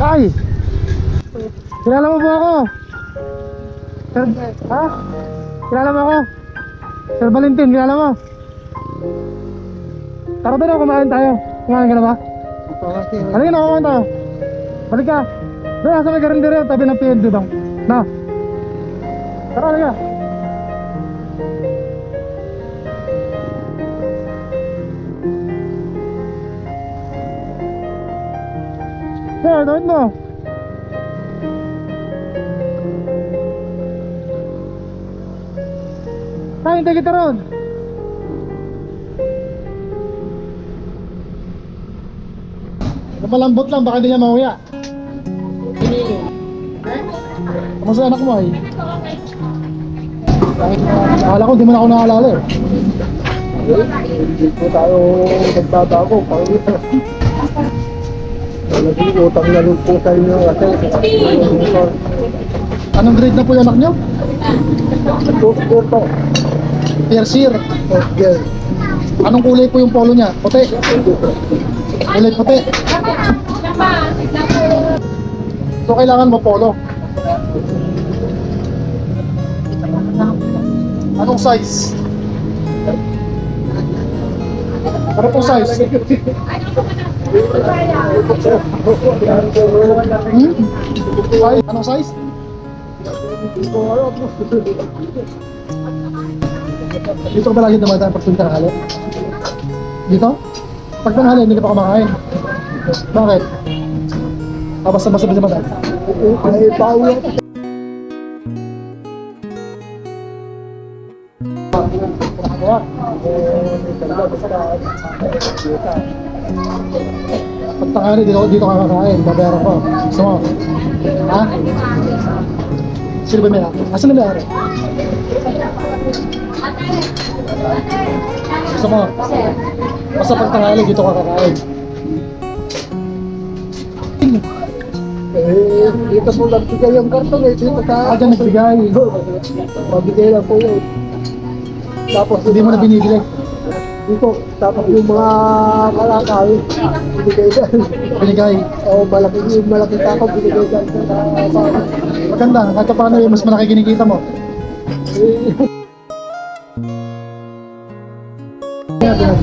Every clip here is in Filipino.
Ay! Kilala mo ba ako? Sir, ha? Kilala mo ako? Sir Valentin, kilala mo? Tara ako, kumain tayo. Kumain ka na ba? Halika na, kumain tayo. Balik ka. Doon, nasa may karindere, tabi ng PND bang. Na. Tara, halika. Sir, gawin mo. Kain, tayo kita ron. Malambot lang, baka hindi niya mahuya. Kamusta anak mo ay? Akala ko, di mo na ako naalala eh. Hindi po tayo nagbabago. Panginoon. Naging utang na rin po sa inyo kasi Anong grade na po yung anak niyo? Tutor po. First year. Okay. Anong kulay po yung polo niya? Puti. Kulay puti. So kailangan mo polo. Anong size? Ano pong size? Hmm? Size? Anong size? Dito ba lagi dumadaan pag punta halo? Dito? Pag tanghali, hindi ka pa kumakain. Bakit? Ah, basta basta basta basta. Ay, pauwi. Pag tanghali, dito, dito ka kakain. Babayaran ko. Gusto mo? Ha? Sino ba may ari? Asan na may ari? Gusto mo? Basta pag tanghali, dito ka kakain. Eh, dito po nagbigay yung karton eh. Dito Ah, ka. dyan nagbigay. Mabigay lang po yun. Tapos Hindi mo na binibili. Dito, tapos yung mga kalakal, binigay dyan. Binigay. O malaki yung malaki tako, binigay dyan Maganda. Kahit paano yung mas malaki kinikita mo.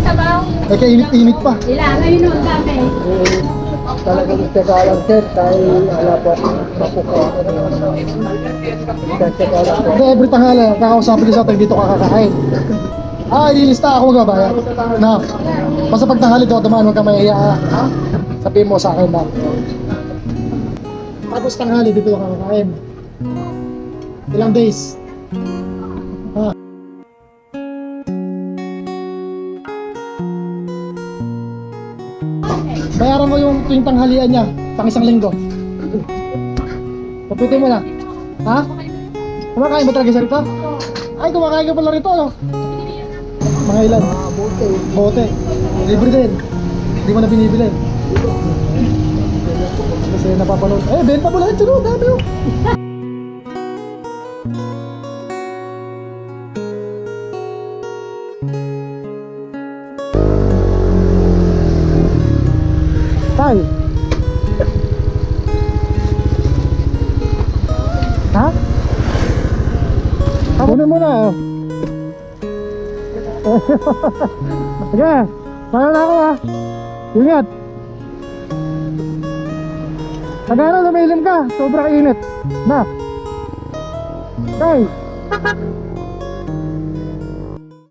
Sabaw. Eh, kainit-init pa. Ilan? Ngayon kami. Eh, talagang nagtagalan sir dahil wala po akong makukuha. Nagtagalan po. Every tanghali, kakausapin ko sa atin, dito ka kakain. Ah, ililista ako magbabayad. Na, basta pag tanghali daw, dumaan, huwag ka mahiya. Ha? Sabihin mo sa akin na. Tapos tanghali, dito ka kakain. Ilang days? Bayaran mo yung tuwing tanghalian niya, pang isang linggo. Paputin mo na. Ha? Kumakain ba talaga siya rito? Ay, kumakain ka pala rito, ano? Mga ilan? Buti. Bote. Libre din. Hindi mo na binibili. Kasi napapanood. Eh, benta mo lahat yun. Dami, oh. Na, oh. Sige, para na ako ha. Ingat. Pag ano, lumilim ka, sobrang init. Na. Okay.